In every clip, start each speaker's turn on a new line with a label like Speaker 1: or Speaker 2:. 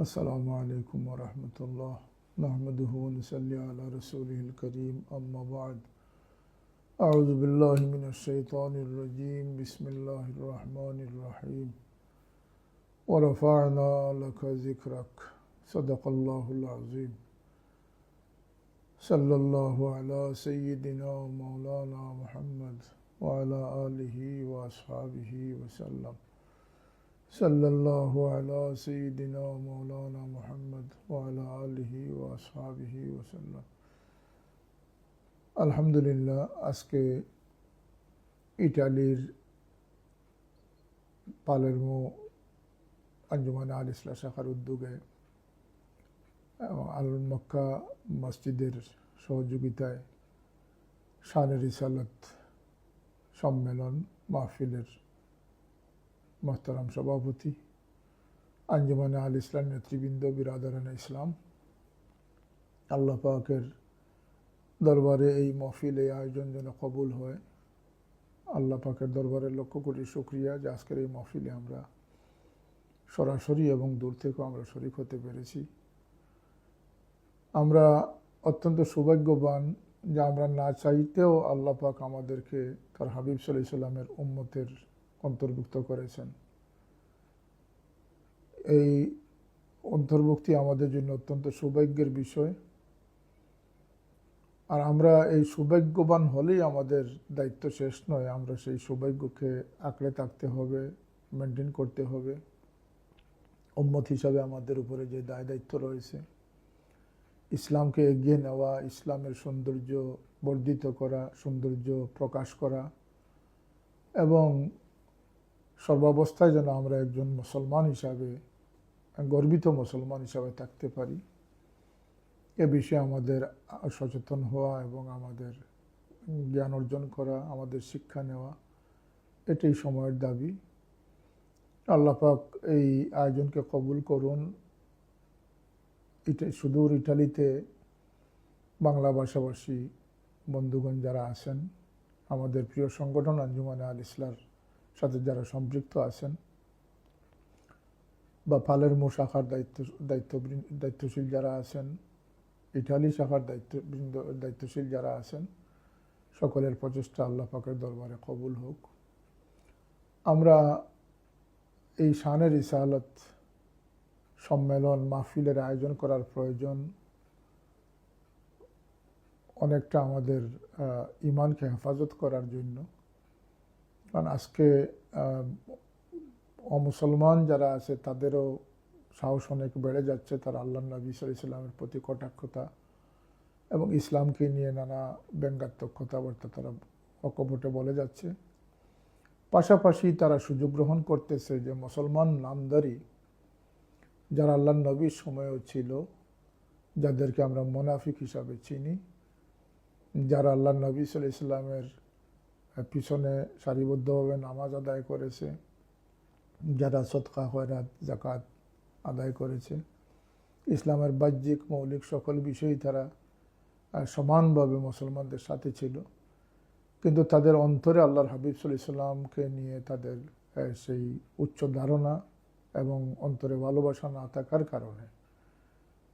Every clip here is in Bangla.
Speaker 1: السلام عليكم ورحمة الله. نحمده ونصلي على رسوله الكريم. أما بعد أعوذ بالله من الشيطان الرجيم. بسم الله الرحمن الرحيم. ورفعنا لك ذكرك. صدق الله العظيم. صلى الله على سيدنا ومولانا محمد وعلى آله وأصحابه وسلم. صلى الله على سيدنا ومولانا محمد وعلى آله وأصحابه وسلم আলহামদুলিল্লাহ আজকে ইটালির পালেরমো আঞ্জুমান আল ইসলা শাখার উদ্যোগে এবং আল মক্কা মসজিদের সহযোগিতায় শানে রিসালত সম্মেলন মাহফিলের মোহতারাম সভাপতি, আঞ্জুমানে আল ইসলাম নেতৃবৃন্দ, বিরাদারান ইসলাম। আল্লাহ পাকের দরবারে এই মহফিল, এই আয়োজন যেন কবুল হয়। আল্লাহ পাকের দরবারে লক্ষ কোটি শুক্রিয়া যে আজকের এই মহফিলে আমরা সরাসরি এবং দূর থেকেও আমরা শরিক হতে পেরেছি। আমরা অত্যন্ত সৌভাগ্যবান যে আমরা না চাইতেও আল্লাহ পাক আমাদেরকে তার হাবিব সাল্লাহ সাল্লামের উম্মতের অন্তর্ভুক্ত করেছেন। এই অন্তর্ভুক্তি আমাদের জন্য অত্যন্ত সৌভাগ্যের বিষয়। আর আমরা এই সৌভাগ্যবান হলেই আমাদের দায়িত্ব শেষ নয়, আমরা সেই সৌভাগ্যকে আঁকড়ে থাকতে হবে মেনটেন করতে হবে। উম্মত হিসাবে আমাদের উপরে যে দায় দায়িত্ব রয়েছে, ইসলামকে এগিয়ে নেওয়া, ইসলামের সৌন্দর্য বর্ধিত করা, সৌন্দর্য প্রকাশ করা এবং সর্বাবস্থায় যেন আমরা একজন মুসলমান হিসাবে, গর্বিত মুসলমান হিসাবে থাকতে পারি। এ বিষয়ে আমাদের সচেতন হওয়া এবং আমাদের জ্ঞান অর্জন করা, আমাদের শিক্ষা নেওয়া, এটাই সময়ের দাবি। আল্লাপাক এই আয়োজনকে কবুল করুন। এটা সুদূর ইটালিতে বাংলা ভাষাভাষী বন্ধুগণ যারা আছেন, আমাদের প্রিয় সংগঠন আঞ্জুমানে আল ইসলার সাথে যারা সম্পৃক্ত আছেন বা পালেরমো শাখার দায়িত্ব দায়িত্ব দায়িত্বশীল যারা আছেন, ইটালি শাখার দায়িত্ববৃন্দ, দায়িত্বশীল যারা আছেন, সকলের প্রচেষ্টা আল্লাহ পাকের দরবারে কবুল হোক। আমরা এই শানের ইসালত সম্মেলন, মাহফিলের আয়োজন করার প্রয়োজন অনেকটা আমাদের ইমানকে হেফাজত করার জন্য। কারণ আজকে অমুসলমান যারা আছে তাদেরও সাহস অনেক বেড়ে যাচ্ছে তার আল্লাহ নবী সাল ইসলামের প্রতি কটাক্ষতা এবং ইসলামকে নিয়ে নানা ব্যঙ্গাত্মক কথাবার্তা তারা অকপটে বলে যাচ্ছে। পাশাপাশি তারা সুযোগ গ্রহণ করতেছে যে মুসলমান নামদারি যারা আল্লাহ নবীর সময়ও ছিল, যাদেরকে আমরা মোনাফিক হিসাবে চিনি, যারা আল্লাহ নবী সাল ইসলামের পিছনে সারিবদ্ধভাবে নামাজ আদায় করেছে, যারা সৎকা খয়রাত জাকাত আদায় করেছে। ইসলামের বাহ্যিক, মৌলিক সকল বিষয়ই তারা সমানভাবে মুসলমানদের সাথে ছিল। কিন্তু তাদের অন্তরে আল্লাহর হাবিব সাল্লামকে নিয়ে তাদের সেই উচ্চ ধারণা এবং অন্তরে ভালোবাসা না থাকার কারণে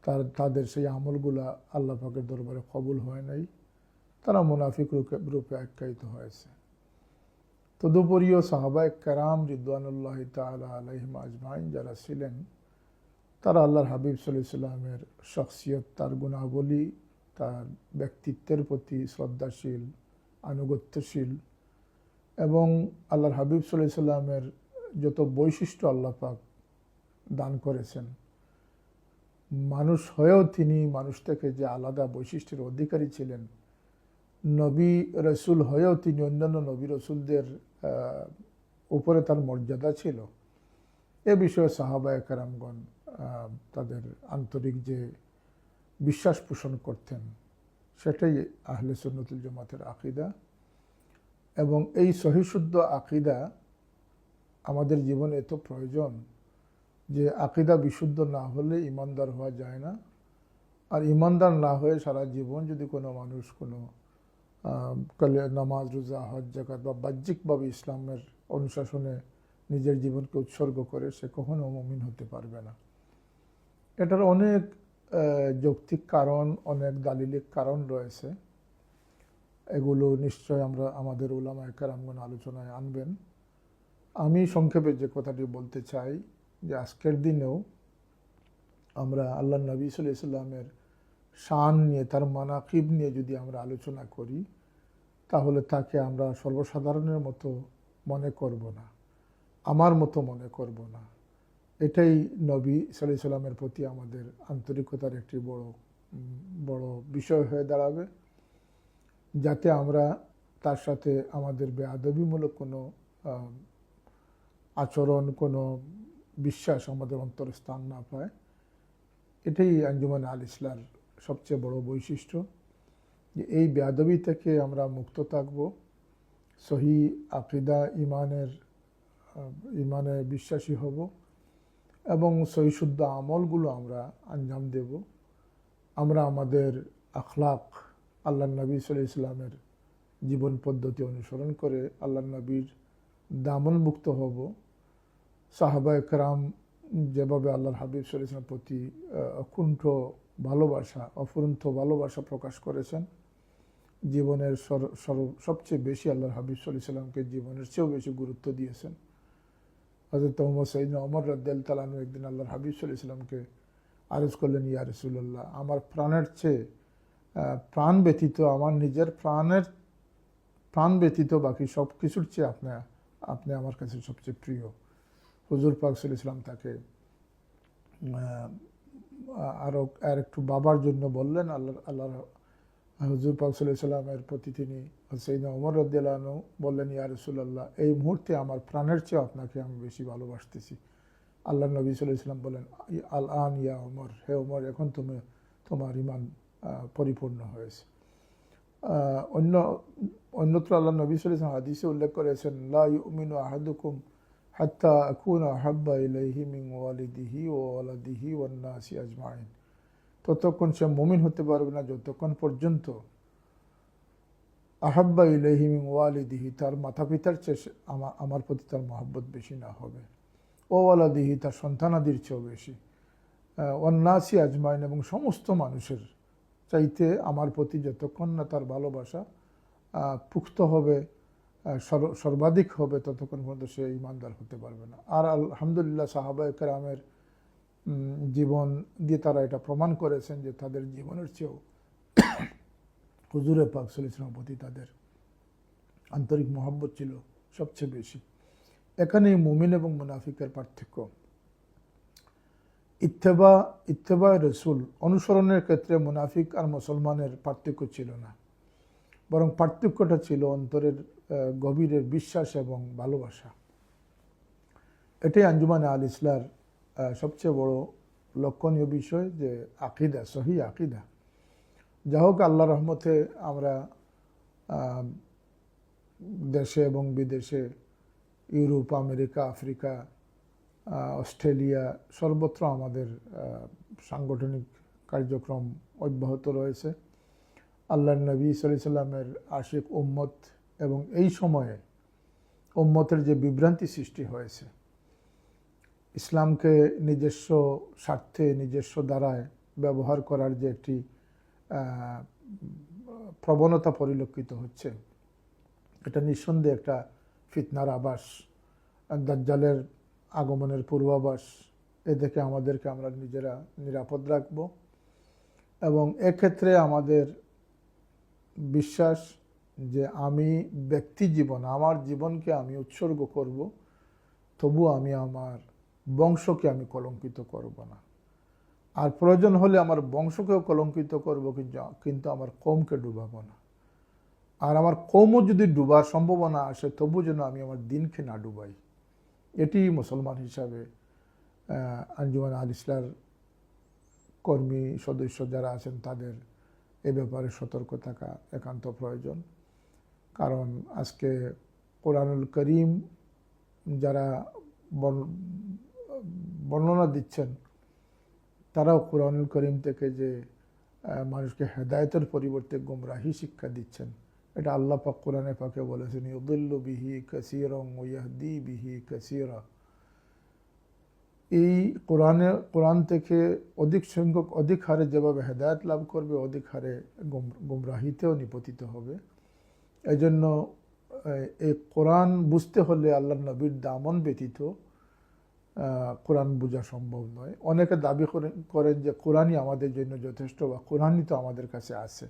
Speaker 1: তার, তাদের সেই আমলগুলা আল্লাহ পাকের দরবারে কবুল হয় নাই। তারা মুনাফিক রূপে রূপে আখ্যায়িত হয়েছে। তদুপরিও সাহাবায় কারাম রিদওয়ানুল্লাহ তালা আলহিম আজমাইন যারা ছিলেন, তারা আল্লাহর হাবিব সাল্লামের শখসিয়ত, তার গুণাবলী, তার ব্যক্তিত্বের প্রতি শ্রদ্ধাশীল, আনুগত্যশীল এবং আল্লাহর হাবিব সাল্লাহ সাল্লামের যত বৈশিষ্ট্য আল্লাহ পাক দান করেছেন, মানুষ হয়েও তিনি মানুষ থেকে যে আলাদা বৈশিষ্ট্যের অধিকারী ছিলেন নবী রসুল হয়েও তিনি অন্যান্য নবী রসুলদের উপরে তার মর্যাদা ছিল। এ বিষয়ে সাহাবায় কারামগণ তাদের আন্তরিক যে বিশ্বাস পোষণ করতেন, সেটাই আহলে সন্নতুল জমাতের আকিদা। এবং এই সহিশুদ্ধ আকিদা আমাদের জীবনে এত প্রয়োজন যে আকিদা বিশুদ্ধ না হলে ইমানদার হওয়া যায় না। আর ইমানদার না হয়ে সারা জীবন যদি কোনো মানুষ কোনো নামাজ, রোজা, হজ জাকাত বা বাহ্যিকভাবে ইসলামের অনুশাসনে নিজের জীবনকে উৎসর্গ করে সে কখনো মমিন হতে পারবে না। এটার অনেক যৌক্তিক কারণ, অনেক দালিলিক কারণ রয়েছে। এগুলো নিশ্চয় আমরা আমাদের উলামা একরামগণ আলোচনায় আনবেন। আমি সংক্ষেপে যে কথাটি বলতে চাই, যে আজকের দিনেও আমরা আল্লাহ নবী সাল্লাহ ইসলামের শান নিয়ে, তার মানাকিব নিয়ে যদি আমরা আলোচনা করি তাহলে তাকে আমরা সর্বসাধারণের মতো মনে করব না। আমার মতো মনে করব না। এটাই নবী সাল্লাহ সাল্লামের প্রতি আমাদের আন্তরিকতার একটি বড় বড় বিষয় হয়ে দাঁড়াবে। যাতে আমরা তার সাথে আমাদের বেআদবিমূলক কোনো আচরণ, কোনো বিশ্বাস আমাদের অন্তরে স্থান না পায়। এটাই আঞ্জুমান আল ইসলার সবচেয়ে বড় বৈশিষ্ট্য। যে এই বেয়াদবি থেকে আমরা মুক্ত থাকব। সহি আকিদা ইমানের ইমানে বিশ্বাসী হব এবং সহি শুদ্ধ আমলগুলো আমরা আঞ্জাম দেব। আমরা আমাদের আখলাক আল্লাহ নবী সাল্লাহ ইসলামের জীবন পদ্ধতি অনুসরণ করে আল্লাহ নবীর দামন মুক্ত হব। সাহাবা একরাম যেভাবে আল্লাহর হাবিব সাল্লাহ ইসলামের প্রতি অকুণ্ঠ ভালোবাসা, অফুরন্ত ভালোবাসা প্রকাশ করেছেন জীবনের সবচেয়ে বেশি আল্লাহর হাবিব সাল্লাহ সাল্লামকে জীবনের চেয়েও বেশি গুরুত্ব দিয়েছেন। হজরত মোহাম্মদ সঈদ অমর রদ্দাল তালানু একদিন আল্লাহর হাবিব সাল্লাহ ইসলামকে আরজ করলেন, ইয়া রসুল্লাহ আমার প্রাণের চেয়ে প্রাণ ব্যতীত, আমার নিজের প্রাণের, প্রাণ ব্যতীত বাকি সব কিছুর চেয়ে আপনি আপনি আমার কাছে সবচেয়ে প্রিয়। হুজুর পাক সাল্লাহ ইসলাম তাকে আরও আর একটু বাবার জন্য বললেন আল্লাহ আল্লাহ হুজুর পাক সাল্লাহ প্রতি তিনি সৈদা ওমর রদ্দালানু বললেন, ইয়া রসুল্লাহ এই মুহূর্তে আমার প্রাণের চেয়ে আপনাকে আমি বেশি ভালোবাসতেছি। আল্লাহ নবী সাল্লাহ ইসলাম বলেন আল আন, ইয়া ওমর হে ওমর এখন তুমি, তোমার ইমান পরিপূর্ণ হয়েছে। অন্য, অন্যত্র আল্লাহ নবী সাল্লাহ ইসলাম হাদিসে উল্লেখ করেছেন, লা ইউমিনু আহাদুকুম হাত্তা আকুনা আহাব্বা ইলাইহি মিন ওয়ালিদিহি ওয়ালাদিহি ওয়ান নাসি আজমাইন। ততক্ষণ সে মুমিন হতে পারবে না যতক্ষণ পর্যন্ত আহাব্বা ইলাইহি মিন ওয়ালিদিহি তার মাতা পিতার চেয়ে আমার প্রতি তার মহব্বত বেশি না হবে। ওয়ালাদিহি তার সন্তানাদির চেয়েও বেশি। অন্নাসি আজমাইন এবং সমস্ত মানুষের চাইতে আমার প্রতি যতক্ষণ না তার ভালোবাসা পুক্ত হবে সর- সর্বাধিক হবে ততক্ষণ পর্যন্ত সে ইমানদার হতে পারবে না। আর আলহামদুলিল্লাহ সাহাবা একরামের উম, জীবন দিয়ে তারা এটা প্রমাণ করেছেন যে তাদের জীবনের চেয়েও হুজুরে পাক সাল্লাল্লাহু প্রতি তাদের আন্তরিক মহব্বত ছিল সবচেয়ে বেশি। এখানে মুমিন এবং মুনাফিকের পার্থক্য। ইত্তেবা ইত্তেবা রসুল অনুসরণের ক্ষেত্রে মুনাফিক আর মুসলমানের পার্থক্য ছিল না। বরং পার্থক্যটা ছিল অন্তরের গভীরের বিশ্বাস এবং ভালোবাসা। এটাই আঞ্জুমান আল ইসলার সবচেয়ে বড় লক্ষণীয় বিষয় যে আকিদা, সহি আকিদা। যা হোক আল্লাহ রহমতে আমরা দেশে এবং বিদেশে, ইউরোপ, আমেরিকা, আফ্রিকা অস্ট্রেলিয়া, সর্বত্র আমাদের সাংগঠনিক কার্যক্রম অব্যাহত রয়েছে। আল্লাহ নবী সাল্লাহ সাল্লামের আশিক উম্মত এবং এই সময়ে উম্মতের যে বিভ্রান্তি সৃষ্টি হয়েছে ইসলামকে নিজস্ব স্বার্থে, নিজস্ব দ্বারায় ব্যবহার করার যে একটি প্রবণতা পরিলক্ষিত হচ্ছে, এটা নিঃসন্দেহে একটা ফিতনার আবাস, দাজ্জালের আগমনের পূর্বাভাস, এ থেকে আমাদেরকে আমরা নিজেরা নিরাপদ রাখব। এবং এক্ষেত্রে আমাদের বিশ্বাস যে আমি ব্যক্তি জীবন, আমার জীবনকে আমি উৎসর্গ করব, তবু আমি আমার বংশকে আমি কলঙ্কিত করব না। আর প্রয়োজন হলে আমার বংশকেও কলঙ্কিত করব কিন্তু- আমার কমকে ডুবাবো না। আর আমার কমও যদি ডুবার সম্ভাবনা আসে তবু যেন আমি আমার দিনকে না ডুবাই। এটি মুসলমান হিসাবে আঞ্জুমান আল ইসলার কর্মী সদস্য যারা আছেন, তাদের এ ব্যাপারে সতর্ক থাকা একান্ত প্রয়োজন। কারণ আজকে কোরআনুল করিম যারা বর্ণনা দিচ্ছেন, তারাও কোরআনুল করিম থেকে যে মানুষকে হেদায়তের পরিবর্তে গুমরাহি শিক্ষা দিচ্ছেন, এটা আল্লাহ পাক কোরআনে পাকে বলেছেন, ইউদুল্লু বিহি কাসিরং ওয়াহদি বিহি কাসিরা। এই কোরআনে, কোরআন থেকে অধিক সংখ্যক, অধিক হারে যেভাবে হেদায়ত লাভ করবে, অধিক হারে গুম- গুমরাহিতেও নিপতিত হবে। এই জন্য এই কোরআন বুঝতে হলে আল্লাহ নবীর দামন ব্যতীত কোরআন বোঝা সম্ভব নয়। অনেকে দাবি করেন করেন যে কোরআনই আমাদের জন্য যথেষ্ট বা কোরআনই তো আমাদের কাছে আছে।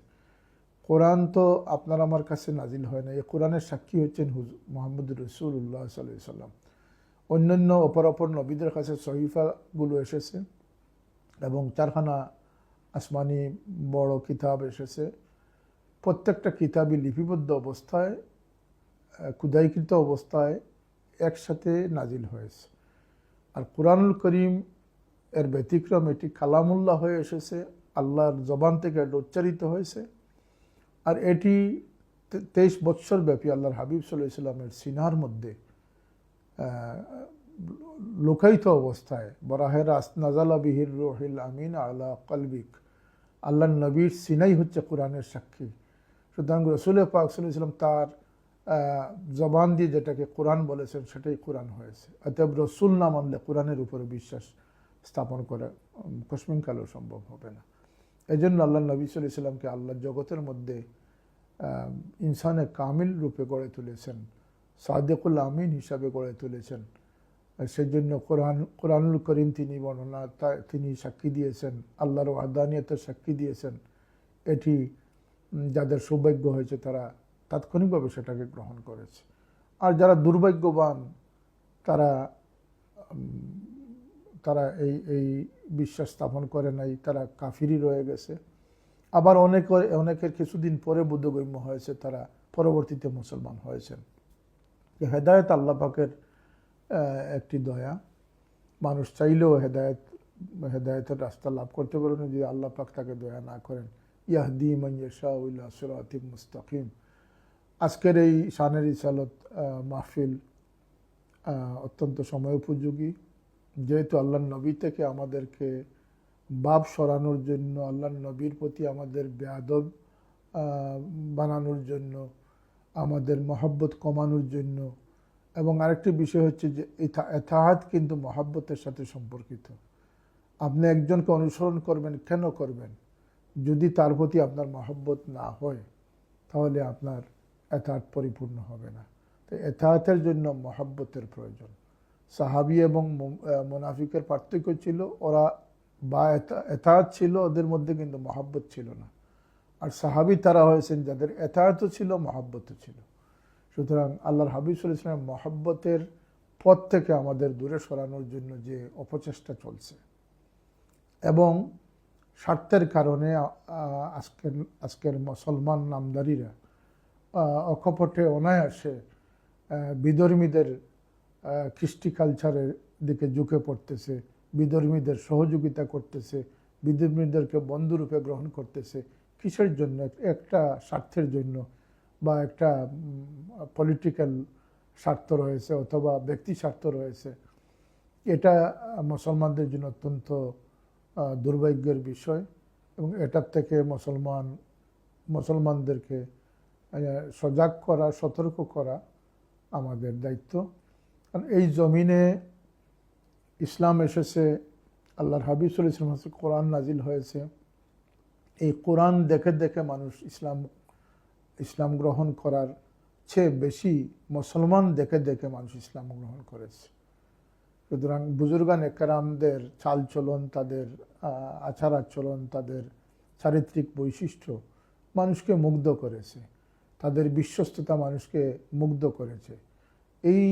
Speaker 1: কোরআন তো আপনার আমার কাছে নাজিল হয় না এই কোরআনের সাক্ষী হচ্ছেন হুজ মোহাম্মদ রসুল্লাহ সাল্লাহ সাল্লাম অন্যান্য অপর অপর নবীদের কাছে সহিফাগুলো এসেছে এবং চারখানা আসমানি বড় কিতাব এসেছে। প্রত্যেকটা কিতাবই লিপিবদ্ধ অবস্থায় ক্ষুদাইকৃত অবস্থায় একসাথে নাজিল হয়েছে। আর কোরআনুল করিম এর ব্যতিক্রম এটি কালামুল্লাহ হয়ে এসেছে, আল্লাহর জবান থেকে এটা উচ্চারিত হয়েছে। আর এটি তেইশ বৎসর ব্যাপী আল্লাহর হাবিব সাল্লাহ ইসলামের সিনার মধ্যে লোকায়িত অবস্থায় বরাহের নাজালা বিহির রহিল আমিন আল্লাহ কলবিক আল্লাহ নবীর সিনাই হচ্ছে কোরআনের সাক্ষী। সুতরাং রসুল পাক সাল্লাহ ইসলাম তার জবান দিয়ে যেটাকে কোরআন বলেছেন, সেটাই কোরআন হয়েছে। অতএব রসুল না মানলে কোরআনের উপরে বিশ্বাস স্থাপন করা কশ্মিনকালেও সম্ভব হবে না। এই জন্য আল্লাহ নবী সাল্লাহ ইসলামকে আল্লাহ জগতের মধ্যে ইনসানে কামিল রূপে গড়ে তুলেছেন, সাদেকুল আমিন হিসাবে গড়ে তুলেছেন। সেই জন্য কোরআন, কোরআনুল করিম তিনি বর্ণনা তিনি সাক্ষী দিয়েছেন, আল্লাহর আদানিয়তের সাক্ষী দিয়েছেন। এটি যাদের সৌভাগ্য হয়েছে তারা তাৎক্ষণিকভাবে সেটাকে গ্রহণ করেছে। আর যারা দুর্ভাগ্যবান, তারা তারা এই এই বিশ্বাস স্থাপন করে নাই, তারা কাফিরই রয়ে গেছে। আবার অনেক, অনেকের কিছুদিন পরে বুদ্ধগম্য হয়েছে, তারা পরবর্তীতে মুসলমান হয়েছেন। যে হেদায়ত আল্লাহ পাকের একটি দয়া। মানুষ চাইলেও হেদায়ত, হেদায়তের রাস্তা লাভ করতে পারে না যদি আল্লাহ পাক তাকে দয়া না করেন। ইয়াহদি মঞ্জা উল্লাহ সুরাতিম মুস্তাকিম। আজকের এই শানের ইসালত মাহফিল অত্যন্ত সময় উপযোগী যেহেতু আল্লাহ নবী থেকে আমাদেরকে বাপ সরানোর জন্য আল্লাহ নবীর প্রতি আমাদের বেয়াদব বানানোর জন্য, আমাদের মহব্বত কমানোর জন্য এবং আরেকটি বিষয় হচ্ছে যে এতাহাত কিন্তু মহাব্বতের সাথে সম্পর্কিত। আপনি একজনকে অনুসরণ করবেন, কেন করবেন? যদি তার প্রতি আপনার মহব্বত না হয়, তাহলে আপনার এতাহাত পরিপূর্ণ হবে না। তো এতাহাতের জন্য মহাব্বতের প্রয়োজন। সাহাবি এবং মুনাফিকের পার্থক্য ছিল, ওরা বা এতাহাত ছিল, ওদের মধ্যে কিন্তু মহাব্বত ছিল না। আর সাহাবি তারা হয়েছেন যাদের এতায়াতও ছিল মহাব্বতও ছিল। সুতরাং আল্লাহর হাবিবুল ইসলামের মহাব্বতের পথ থেকে আমাদের দূরে সরানোর জন্য যে অপচেষ্টা চলছে। এবং স্বার্থের কারণে আজকের আজকের মুসলমান নামদারিরা অকপটে অনায়াসে বিধর্মীদের কৃষ্টি কালচারের দিকে ঝুঁকে পড়তেছে, বিধর্মীদের সহযোগিতা করতেছে, বিধর্মীদেরকে বন্ধুরূপে গ্রহণ করতেছে। কিসের জন্য? একটা স্বার্থের জন্য বা একটা পলিটিক্যাল স্বার্থ রয়েছে অথবা ব্যক্তি স্বার্থ রয়েছে। এটা মুসলমানদের জন্য অত্যন্ত দুর্ভাগ্যের বিষয় এবং এটার থেকে মুসলমান, মুসলমানদেরকে সজাগ করা, সতর্ক করা আমাদের দায়িত্ব। কারণ এই জমিনে ইসলাম এসেছে, আল্লাহর হাবিবুল ইসলাম কোরআন নাজিল হয়েছে। এই কোরআন দেখে দেখে মানুষ ইসলাম ইসলাম গ্রহণ করার চেয়ে বেশি মুসলমান দেখে দেখে মানুষ ইসলাম গ্রহণ করেছে। সুতরাং বুজুর্গান একরামদের চালচলন, তাদের আচার আচরণ, তাদের চারিত্রিক বৈশিষ্ট্য মানুষকে মুগ্ধ করেছে। তাদের বিশ্বস্ততা মানুষকে মুগ্ধ করেছে। এই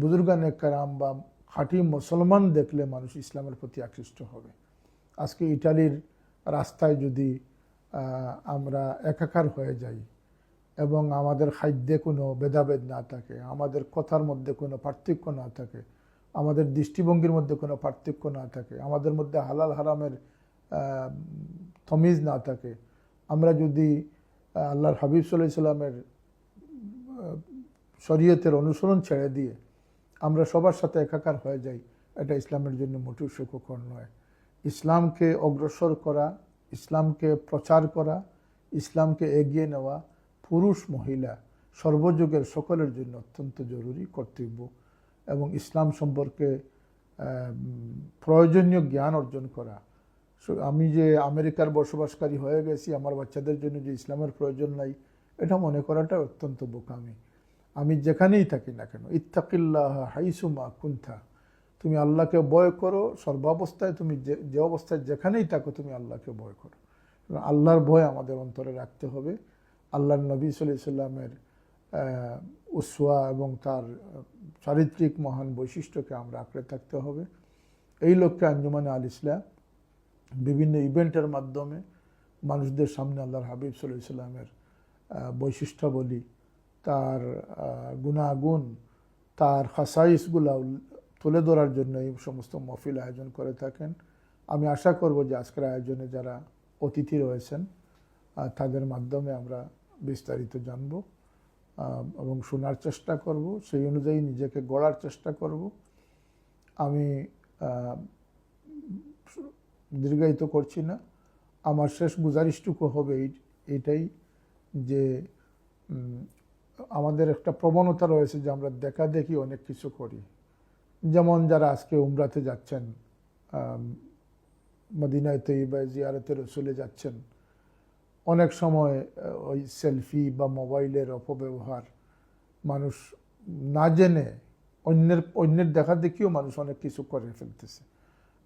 Speaker 1: বুজুর্গান কারাম বা খাঁটি মুসলমান দেখলে মানুষ ইসলামের প্রতি আকৃষ্ট হবে। আজকে ইটালির রাস্তায় যদি আমরা একাকার হয়ে যাই এবং আমাদের খাদ্যে কোনো ভেদাভেদ না থাকে, আমাদের কথার মধ্যে কোনো পার্থক্য না থাকে, আমাদের দৃষ্টিভঙ্গির মধ্যে কোনো পার্থক্য না থাকে, আমাদের মধ্যে হালাল হারামের তমিজ না থাকে, আমরা যদি আল্লাহর হাবিব সাল্লাহ সাল্লামের শরীয়তের অনুসরণ ছেড়ে দিয়ে আমরা সবার সাথে একাকার হয়ে যাই, এটা ইসলামের জন্য মোটেও সুখকর নয়। ইসলামকে অগ্রসর করা, ইসলামকে প্রচার করা, ইসলামকে এগিয়ে নেওয়া পুরুষ, মহিলা সর্বযুগের সকলের জন্য অত্যন্ত জরুরি কর্তব্য এবং ইসলাম সম্পর্কে প্রয়োজনীয় জ্ঞান অর্জন করা আমি যে আমেরিকার বসবাসকারী হয়ে গেছি, আমার বাচ্চাদের জন্য যে ইসলামের প্রয়োজন নাই, এটা মনে করাটা অত্যন্ত বোকামি। আমি যেখানেই থাকি না কেন, ইত্তাকিল্লাহ হাইসুমা কুন্থা, তুমি আল্লাহকে ভয় করো, সর্বাবস্থায় তুমি যে অবস্থায় যেখানেই থাকো, তুমি আল্লাহকে ভয় করো। আল্লাহর ভয় আমাদের অন্তরে রাখতে হবে। আল্লাহর নবী সাল্লাহ সাল্লামের উসওয়া এবং তার, চারিত্রিক মহান বৈশিষ্ট্যকে আমরা আঁকড়ে থাকতে হবে। এই লক্ষ্যে আঞ্জুমানে আল ইসলাম বিভিন্ন ইভেন্টের মাধ্যমে মানুষদের সামনে আল্লাহর হাবিব সাল্লাহ সাল্লামের বৈশিষ্ট্যাবলী, তার গুণাগুণ, তার খাসাইসগুলা তুলে ধরার জন্য এই সমস্ত মফিল আয়োজন করে থাকেন। আমি আশা করব যে আজকের আয়োজনে যারা অতিথি রয়েছেন তাদের মাধ্যমে আমরা বিস্তারিত জানব এবং শোনার চেষ্টা করব। সেই অনুযায়ী নিজেকে গড়ার চেষ্টা করব। আমি দীর্ঘায়িত করছি না। আমার শেষ গুজারিশটুকু হবে এইটাই যে আমাদের একটা প্রবণতা রয়েছে যে আমরা দেখা দেখি অনেক কিছু করি। যেমন যারা আজকে উমরাতে যাচ্ছেন মদিনায় তৈবায় জিয়ারতে রসুলে যাচ্ছেন, অনেক সময় ওই সেলফি বা মোবাইলের অপব্যবহার মানুষ না জেনে অন্যের অন্যের দেখা দেখিও মানুষ অনেক কিছু করে ফেলতেছে।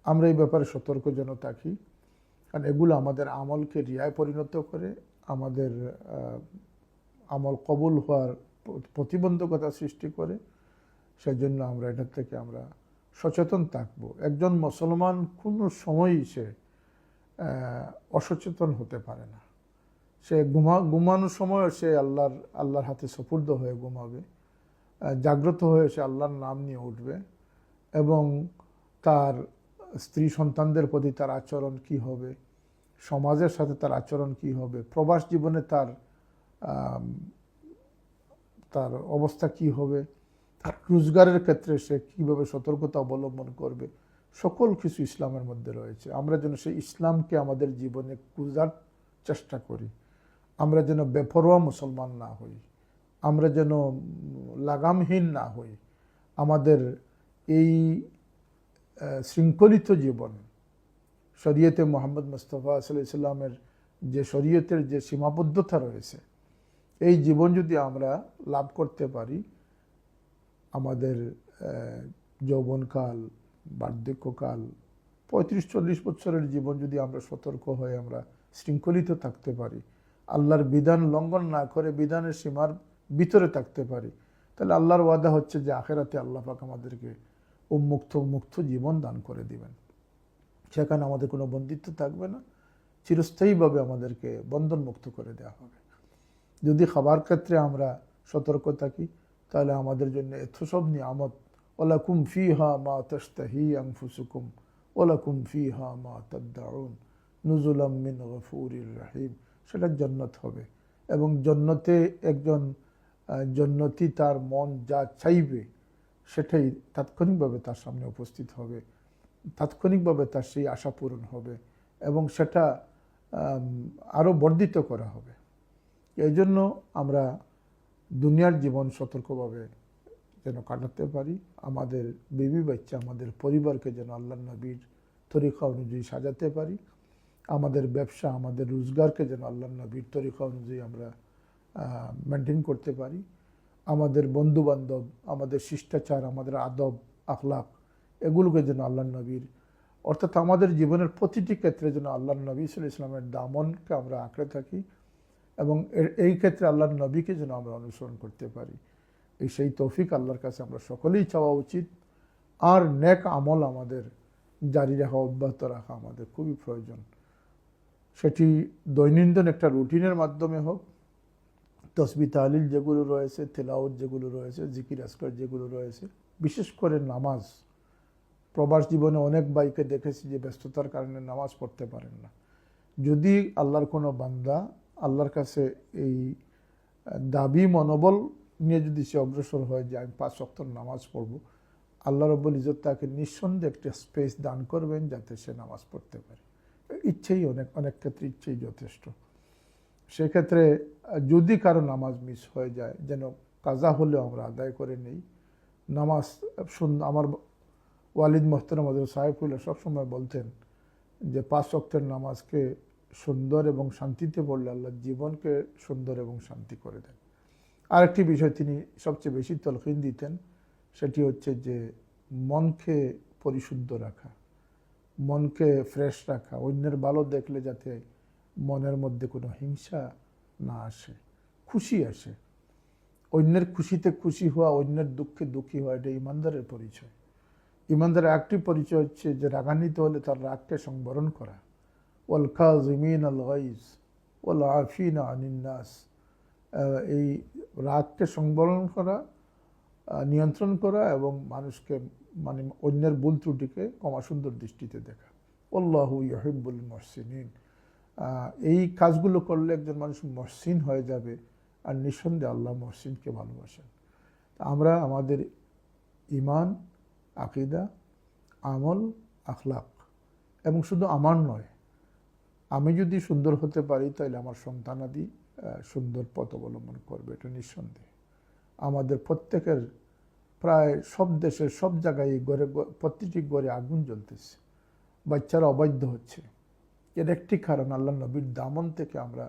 Speaker 1: আমরা এই ব্যাপারে সতর্ক যেন থাকি। কারণ এগুলো আমাদের আমলকে রিয়ায় পরিণত করে, আমাদের আমল কবুল হওয়ার প্রতিবন্ধকতা সৃষ্টি করে। সেজন্য আমরা এটার থেকে আমরা সচেতন থাকব। একজন মুসলমান কোনো সময়ই সে অসচেতন হতে পারে না। সে ঘুমা, ঘুমানোর সময় সে আল্লাহর আল্লাহর হাতে সফুর্দ হয়ে ঘুমাবে জাগ্রত হয়ে সে আল্লাহর নাম নিয়ে উঠবে এবং তার স্ত্রী সন্তানদের প্রতি তার আচরণ কি হবে? সমাজের সাথে তার আচরণ কি হবে? প্রবাস জীবনে তার তার অবস্থা কি হবে? তার রোজগারের ক্ষেত্রে সে কীভাবে সতর্কতা অবলম্বন করবে? সকল কিছু ইসলামের মধ্যে রয়েছে। আমরা যেন সেই ইসলামকে আমাদের জীবনে খুঁজার চেষ্টা করি। আমরা যেন বেপরোয়া মুসলমান না হই। আমরা যেন লাগামহীন না হই। আমাদের এই শৃঙ্খলিত জীবন। শরীয়তে মোহাম্মদ মুস্তফা সাল্লামের যে শরীয়তের যে সীমাবদ্ধতা রয়েছে, এই জীবন যদি আমরা লাভ করতে পারি, আমাদের যৌবনকাল, বার্ধক্যকাল, পঁয়ত্রিশ চল্লিশ বছরের জীবন যদি আমরা সতর্ক হয়ে আমরা শৃঙ্খলিত থাকতে পারি, আল্লাহর বিধান লঙ্ঘন না করে বিধানের সীমার ভিতরে থাকতে পারি, তাহলে আল্লাহর ওয়াদা হচ্ছে যে আখেরাতে আল্লাহ পাক আমাদেরকে উন্মুক্ত মুক্ত জীবন দান করে দিবেন। সেখানে আমাদের কোনো বন্দিত্ব থাকবে না। চিরস্থায়ীভাবে আমাদেরকে বন্ধন মুক্ত করে দেওয়া হবে। যদি খাবার ক্ষেত্রে আমরা সতর্ক থাকি, তাহলে আমাদের জন্য এত সব নিয়ামত ওলাকুম ফি হা মা তস্তাহি আংফুসুকুম ওলাকুম ফি হা মা তদ্দাউন নুজুলাম মিন গফুরির রাহিম। সেটা জন্নত হবে। এবং জন্নতে একজন জন্নতি তার মন যা চাইবে সেটাই তাৎক্ষণিকভাবে তার সামনে উপস্থিত হবে, তাৎক্ষণিকভাবে তার সেই আশা পূরণ হবে এবং সেটা আরও বর্ধিত করা হবে। এই জন্য আমরা দুনিয়ার জীবন সতর্কভাবে যেন কাটাতে পারি, আমাদের বেবি বাচ্চা, আমাদের পরিবারকে যেন আল্লাহ নবীর তরিকা অনুযায়ী সাজাতে পারি, আমাদের ব্যবসা, আমাদের রোজগারকে যেন আল্লাহ নবীর তরিকা অনুযায়ী আমরা মেনটেন করতে পারি। আমাদের বন্ধু বান্ধব আমাদের শিষ্টাচার, আমাদের আদব আখলাক এগুলোকে যেন আল্লাহ নবীর, অর্থাৎ আমাদের জীবনের প্রতিটি ক্ষেত্রে যেন আল্লাহ নবী সাল্লাহ ইসলামের দামনকে আমরা আঁকড়ে থাকি এবং এই ক্ষেত্রে আল্লাহর নবীকে যেন আমরা অনুসরণ করতে পারি। এই সেই তৌফিক আল্লাহর কাছে আমরা সকলেই চাওয়া উচিত। আর নেক আমল আমাদের, জারি রাখা, অব্যাহত রাখা আমাদের খুবই প্রয়োজন। সেটি দৈনন্দিন একটা রুটিনের মাধ্যমে হোক তসবি তাহলিল যেগুলো রয়েছে তেলাওত যেগুলো রয়েছে, জিকির আসকার যেগুলো রয়েছে, বিশেষ করে নামাজ। প্রবাস জীবনে অনেক বাইকে দেখেছি যে ব্যস্ততার কারণে নামাজ পড়তে পারেন না। যদি আল্লাহর কোনো বান্দা আল্লাহর কাছে এই দাবি, মনোবল নিয়ে যদি সে অগ্রসর হয় যে আমি পাঁচ সপ্তাহ নামাজ পড়ব, আল্লাহ রব্বুল ইজত তাকে নিঃসন্দেহে একটা স্পেস দান করবেন যাতে সে নামাজ পড়তে পারে। ইচ্ছেই অনেক অনেক ক্ষেত্রে ইচ্ছেই যথেষ্ট। সেক্ষেত্রে যদি কারও নামাজ মিস হয়ে যায়, যেন কাজা হলেও আমরা আদায় করে নেই। নামাজ আমার ওয়ালিদ মোহতারাম হজরত সাহেবুল্লাহ সবসময় বলতেন যে, পাঁচ অক্টের নামাজকে সুন্দর এবং শান্তিতে পড়লে আল্লাহ জীবনকে সুন্দর এবং শান্তি করে দেন। আরেকটি বিষয় তিনি সবচেয়ে বেশি তলকিন দিতেন, সেটি হচ্ছে যে, মনকে পরিশুদ্ধ রাখা, মনকে ফ্রেশ রাখা, অন্যের ভালো দেখলে যাতে মনের মধ্যে কোনো হিংসা না আসে, খুশি আসে। অন্যের খুশিতে খুশি হওয়া, অন্যের দুঃখে দুঃখী হওয়া, এটা ইমানদারের পরিচয়। ইমানদারের একটি পরিচয় হচ্ছে যে রাগান্বিত হলে তার রাগকে সংবরণ করা। ওয়াল কাজিমিন আল গাইজ ওয়াল আফিন আনিন্নাস এই রাগকে সংবরণ করা নিয়ন্ত্রণ করা এবং মানুষকে মানে অন্যের ভুল ত্রুটিকে ক্ষমা সুন্দর দৃষ্টিতে দেখা। আল্লাহু ইহিবুল মহসিনিন। এই কাজগুলো করলে একজন মানুষ মহসিন হয়ে যাবে আর নিঃসন্দেহে আল্লাহ মহসিনকে ভালোবাসেন। আমরা আমাদের ইমান, আকিদা, আমল, আখলাক এবং শুধু আমার নয়, আমি যদি সুন্দর হতে পারি তাহলে আমার সন্তানাদি সুন্দর পথ অবলম্বন করবে, এটা নিঃসন্দেহে। আমাদের প্রত্যেকের প্রায় সব দেশের সব জায়গায় ঘরে প্রতিটি ঘরে আগুন জ্বলতেছে। বাচ্চারা অবাধ্য হচ্ছে। এর একটি কারণ আল্লাহ নবীর দামন থেকে আমরা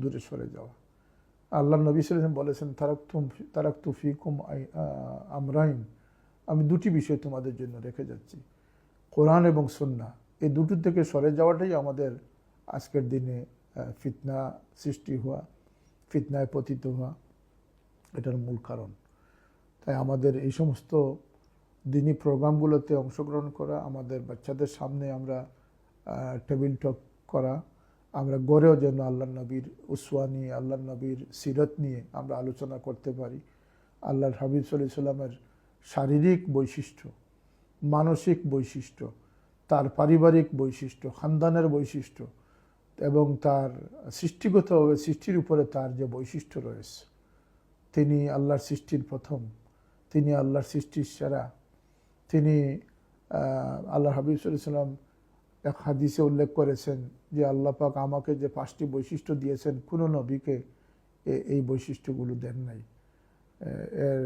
Speaker 1: দূরে সরে যাওয়া। আল্লাহ নবী সাল্লাম বলেছেন তারাক তুম তারাক তুফিকুম আমরাইন। আমি দুটি বিষয় তোমাদের জন্য রেখে যাচ্ছি, কোরআন এবং সুন্না এই দুটো থেকে সরে যাওয়াটাই আমাদের আজকের দিনে ফিতনা সৃষ্টি হওয়া, ফিতনায় পতিত হওয়া, এটার মূল কারণ। তাই আমাদের এই সমস্ত দিনই প্রোগ্রামগুলোতে অংশগ্রহণ করা, আমাদের বাচ্চাদের সামনে আমরা টেবিল টক করা। আমরা গড়েও যেন আল্লাহ নবীর উসওয়া নিয়ে আল্লাহ নবীর সিরত নিয়ে আমরা আলোচনা করতে পারি। আল্লাহর হাবিব সাল্লাহ সাল্লামের শারীরিক বৈশিষ্ট্য, মানসিক বৈশিষ্ট্য, তার পারিবারিক বৈশিষ্ট্য, খানদানের বৈশিষ্ট্য এবং তার সৃষ্টিগতভাবে সৃষ্টির উপরে তার যে বৈশিষ্ট্য রয়েছে, তিনি আল্লাহর সৃষ্টির প্রথম, তিনি আল্লাহর সৃষ্টির সেরা, তিনি আল্লাহ হাবিব সাল্লাম এক হাদিসে উল্লেখ করেছেন যে আল্লাহ পাক আমাকে যে পাঁচটি বৈশিষ্ট্য দিয়েছেন, কোনো নবীকে এই বৈশিষ্ট্যগুলো দেন নাই। এর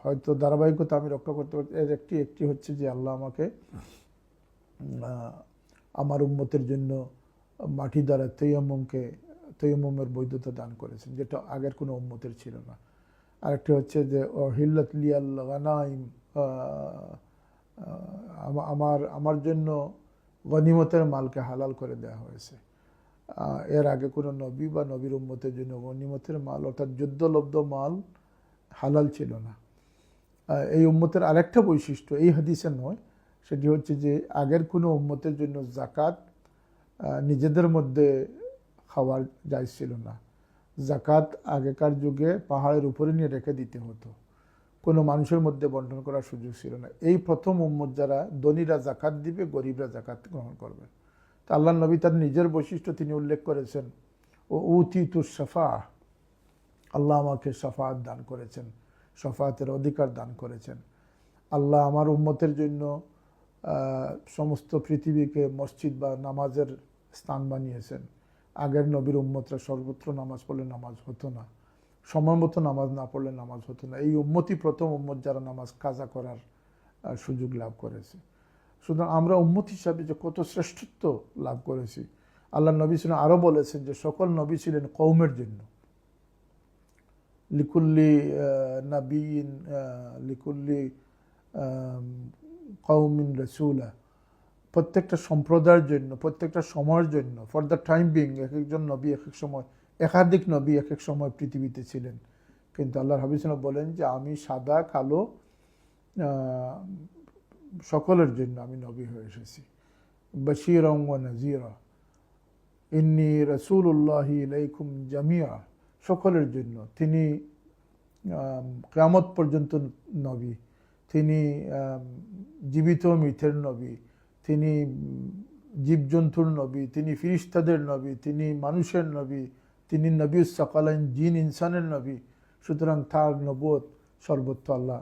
Speaker 1: হয়তো ধারাবাহিকতা আমি রক্ষা করতে পারছি। এর একটি একটি হচ্ছে যে আল্লাহ আমাকে আমার উন্মতের জন্য মাটি দ্বারা তৈয়মকে তৈয়মের বৈধতা দান করেছেন, যেটা আগের কোনো উন্মতের ছিল না। আরেকটি হচ্ছে যে হিল্লত লিয়াল গানাইম আমার আমার জন্য গনিমতের মালকে হালাল করে দেওয়া হয়েছে। এর আগে কোনো নবী বা নবীর উম্মতের জন্য গনিমতের মাল অর্থাৎ যুদ্ধলব্ধ মাল হালাল ছিল না। এই উম্মতের আরেকটা বৈশিষ্ট্য এই হাদিসে নয়, সেটি হচ্ছে যে আগের কোনো উম্মতের জন্য জাকাত নিজেদের মধ্যে খাওয়ার যায় ছিল না। জাকাত আগেকার যুগে পাহাড়ের উপরে নিয়ে রেখে দিতে হতো। কোনো মানুষের মধ্যে বন্টন করার সুযোগ ছিল না। এই প্রথম উম্মত যারা, ধনীরা জাকাত দিবে, গরিবরা জাকাত গ্রহণ করবে। তা আল্লাহ নবী তার নিজের বৈশিষ্ট্য তিনি উল্লেখ করেছেন, ও উতি তুর সাফা আল্লাহ আমাকে সাফাত দান করেছেন সাফাতের অধিকার দান করেছেন। আল্লাহ আমার উম্মতের জন্য সমস্ত পৃথিবীকে মসজিদ বা নামাজের স্থান বানিয়েছেন। আগের নবীর উম্মতরা সর্বত্র নামাজ পড়লে নামাজ হতো না। সময় মতো নামাজ না পড়লে নামাজ হতো না। এই উম্মতই প্রথম উম্মত যারা নামাজ কাজা করার সুযোগ লাভ করেছে। সুতরাং আমরা উম্মত হিসাবে যে কত শ্রেষ্ঠত্ব লাভ করেছি আল্লাহ নবী ছিলেন আরও বলেছেন যে সকল নবী ছিলেন কৌমের জন্য। লিকুল্লি নবীন লিকুল্লি কৌমিন রসুলা। প্রত্যেকটা সম্প্রদায়ের জন্য, প্রত্যেকটা সময়ের জন্য, ফর দ্য টাইম বিং এক একজন নবী এক এক সময় একাধিক নবী এক এক সময় পৃথিবীতে ছিলেন। কিন্তু আল্লাহ হাবিসাল বলেন যে, আমি সাদা, কালো সকলের জন্য আমি নবী হয়ে এসেছি। বশির নাজিরা ইন্নি রসুল্লাহ ইলাইকুম জামিয়া সকলের জন্য। তিনি কেয়ামত পর্যন্ত নবী। তিনি জীবিত মিথের নবী। তিনি জীবজন্তুর নবী। তিনি ফিরিস্তাদের নবী। তিনি মানুষের নবী। তিনি নবী সকালাইন জিন ইনসানের নবী। সুতরাং তার নবত সর্বত্র আল্লাহ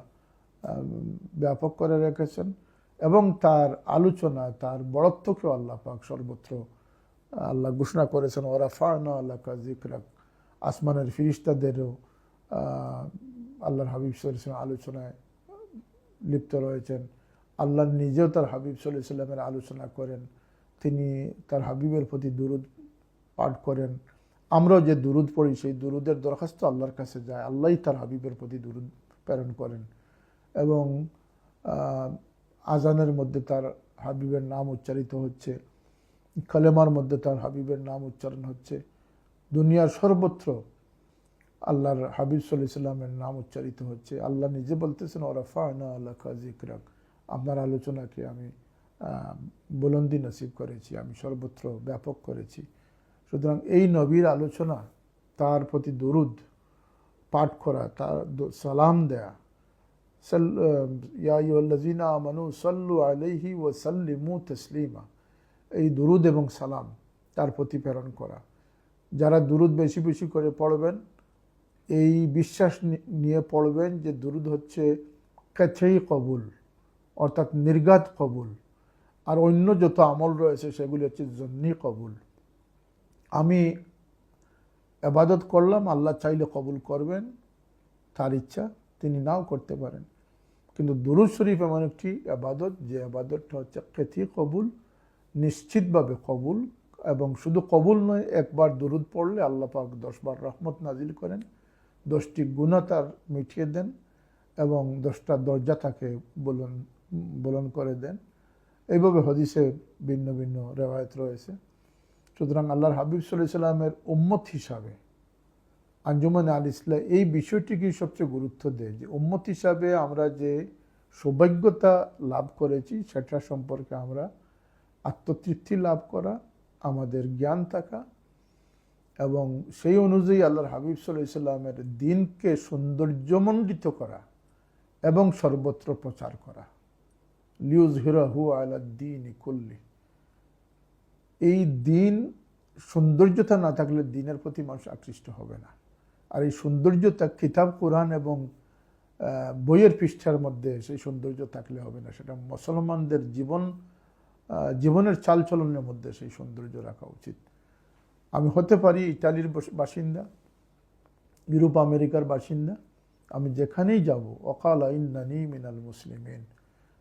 Speaker 1: ব্যাপক করে রেখেছেন এবং তার আলোচনা, তার বড়ত্বকেও আল্লাহ পাক সর্বত্র, আল্লাহ ঘোষণা করেছেন ওরা ফানা আল্লাহ জিকরাক আসমানের ফিরিস্তাদেরও আল্লাহর হাবিব ওয়াসাল্লাম আলোচনায় লিপ্ত রয়েছেন। আল্লাহ নিজেও তার হাবিব সাল্লাহ সাল্লামের আলোচনা করেন। তিনি তার হাবিবের প্রতি দুরুদ পাঠ করেন। আমরাও যে দুরুদ পড়ি, সেই দুরুদের দরখাস্ত আল্লাহর কাছে যায়। আল্লাহই তার হাবিবের প্রতি দুরুদ প্রেরণ করেন এবং আজানের মধ্যে তার হাবিবের নাম উচ্চারিত হচ্ছে, কালেমার মধ্যে তার হাবিবের নাম উচ্চারণ হচ্ছে। দুনিয়ার সর্বত্র আল্লাহর হাবিব সাল্লাহ সাল্লামের নাম উচ্চারিত হচ্ছে। আল্লাহ নিজে বলতেছেন ওরাফা না আল্লাহ জিকরাক আপনার আলোচনাকে আমি বুলন্দি নসিব করেছি, আমি সর্বত্র ব্যাপক করেছি। সুতরাং এই নবীর আলোচনা, তার প্রতি দরুদ, পাঠ করা, তার সালাম দেয়া। সাল- আমানু সাল্লু আলাইহি ওয়া সাল্লিমু তসলিমা। এই দুরুদ এবং সালাম, তার প্রতি প্রেরণ করা। যারা দুরুদ বেশি বেশি করে পড়বেন, এই বিশ্বাস নিয়ে পড়বেন যে দুরুদ হচ্ছে কাছেই কবুল, অর্থাৎ নির্গাত কবুল। আর অন্য যত আমল রয়েছে, সেগুলি হচ্ছে জন্নি কবুল। আমি আবাদত করলাম, আল্লাহ চাইলে কবুল করবেন, তার ইচ্ছা তিনি নাও করতে পারেন। কিন্তু দুরুদ শরীফ এমন একটি আবাদত যে আবাদতটা হচ্ছে কেতি কবুল, নিশ্চিতভাবে কবুল, এবং শুধু কবুল নয়, একবার দুরুদ পড়লে আল্লাহ পাক দশবার রহমত নাজিল করেন, দশটি গুণা তার মিটিয়ে দেন, এবং দশটা দরজা তাকে বলন বলন করে দেন। এইভাবে হদিসে ভিন্ন ভিন্ন রেওয়ায়ত রয়েছে। সুতরাং আল্লাহর হাবিব সাল্লামের উম্মত হিসাবে আঞ্জুমান আল ইসলাম এই বিষয়টিকে সবচেয়ে গুরুত্ব দেয় যে উম্মত হিসাবে আমরা যে সৌভাগ্যতা লাভ করেছি, সেটা সম্পর্কে আমরা আত্মতৃপ্তি লাভ করা, আমাদের জ্ঞান থাকা এবং সেই অনুযায়ী আল্লাহর হাবিব সাল্লাহ সাল্লামের দিনকে সৌন্দর্যমণ্ডিত করা এবং সর্বত্র প্রচার করা। লিউজ হিরাহু আলা দিন কুল্লি। এই দিন সৌন্দর্যতা না থাকলে দিনের প্রতি মানুষ আকৃষ্ট হবে না। আর এই সৌন্দর্যতা কিতাব, কোরআন এবং বইয়ের পৃষ্ঠার মধ্যে সেই সৌন্দর্য থাকলে হবে না। সেটা মুসলমানদের জীবন জীবনের চালচলনের মধ্যে সেই সৌন্দর্য রাখা উচিত। আমি হতে পারি ইটালির বাসিন্দা, ইউরোপ, আমেরিকার বাসিন্দা। আমি যেখানেই যাব অকাল ইন্নানি মিনাল মুসলিমিন।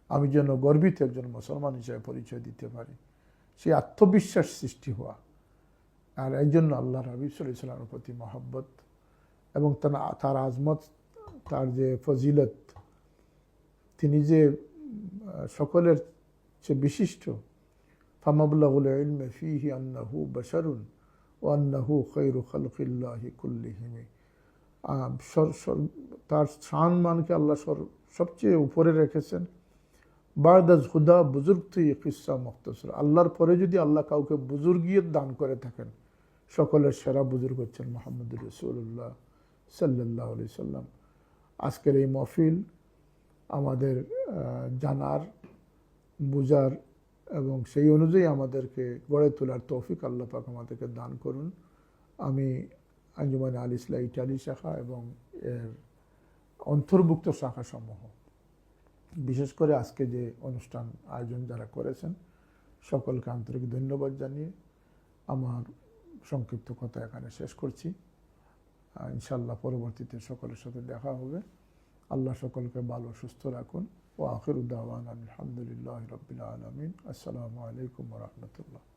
Speaker 1: আমি যেন গর্বিত একজন মুসলমান হিসেবে পরিচয় দিতে পারি। সেই আত্মবিশ্বাস সৃষ্টি হওয়া। আর এই জন্য আল্লাহ সাল্লাহ প্রতি মহব্বত এবং তার আজমত, তার যে ফজিলত, তিনি যে সকলের যে বিশিষ্ট ফামাবুল্লাহুল ইলমে ফিহি আন্নাহু বাশারুন ও আন্নাহু খৈরু খালকিল্লাহি কুল্লিহিমি। তার স্থান মানকে আল্লাহ সবচেয়ে উপরে রেখেছেন। বারদাজ হুদা বুজুর্গ তুই কিসা মুক্তসর আল্লাহর পরে যদি আল্লাহ কাউকে বুজুর্গিয়ত দান করে থাকেন, সকলের সেরা বুজুর্গ হচ্ছেন মোহাম্মদ রসুল্লাহ সাল্লাহ আলি সাল্লাম। আজকের এই মফিল আমাদের জানার, বুজার এবং সেই অনুযায়ী আমাদেরকে গড়ে তোলার তৌফিক আল্লাহ পাক আমাদেরকে দান করুন। আমি আঞ্জুমান আল ইসলা ইটালি শাখা এবং এর অন্তর্ভুক্ত শাখাসমূহ। বিশেষ করে আজকে যে অনুষ্ঠান, আয়োজন যারা করেছেন, সকলকে আন্তরিক ধন্যবাদ জানিয়ে আমার সংক্ষিপ্ত কথা এখানে শেষ করছি। ইনশাল্লাহ পরবর্তীতে সকলের সাথে দেখা হবে। আল্লাহ সকলকে ভালো, সুস্থ রাখুন। ও আখির উদ্দাওয়ান আলহামদুলিল্লাহ রবিল আলমিন। আসসালামু আলাইকুম রহমতুল্লাহ।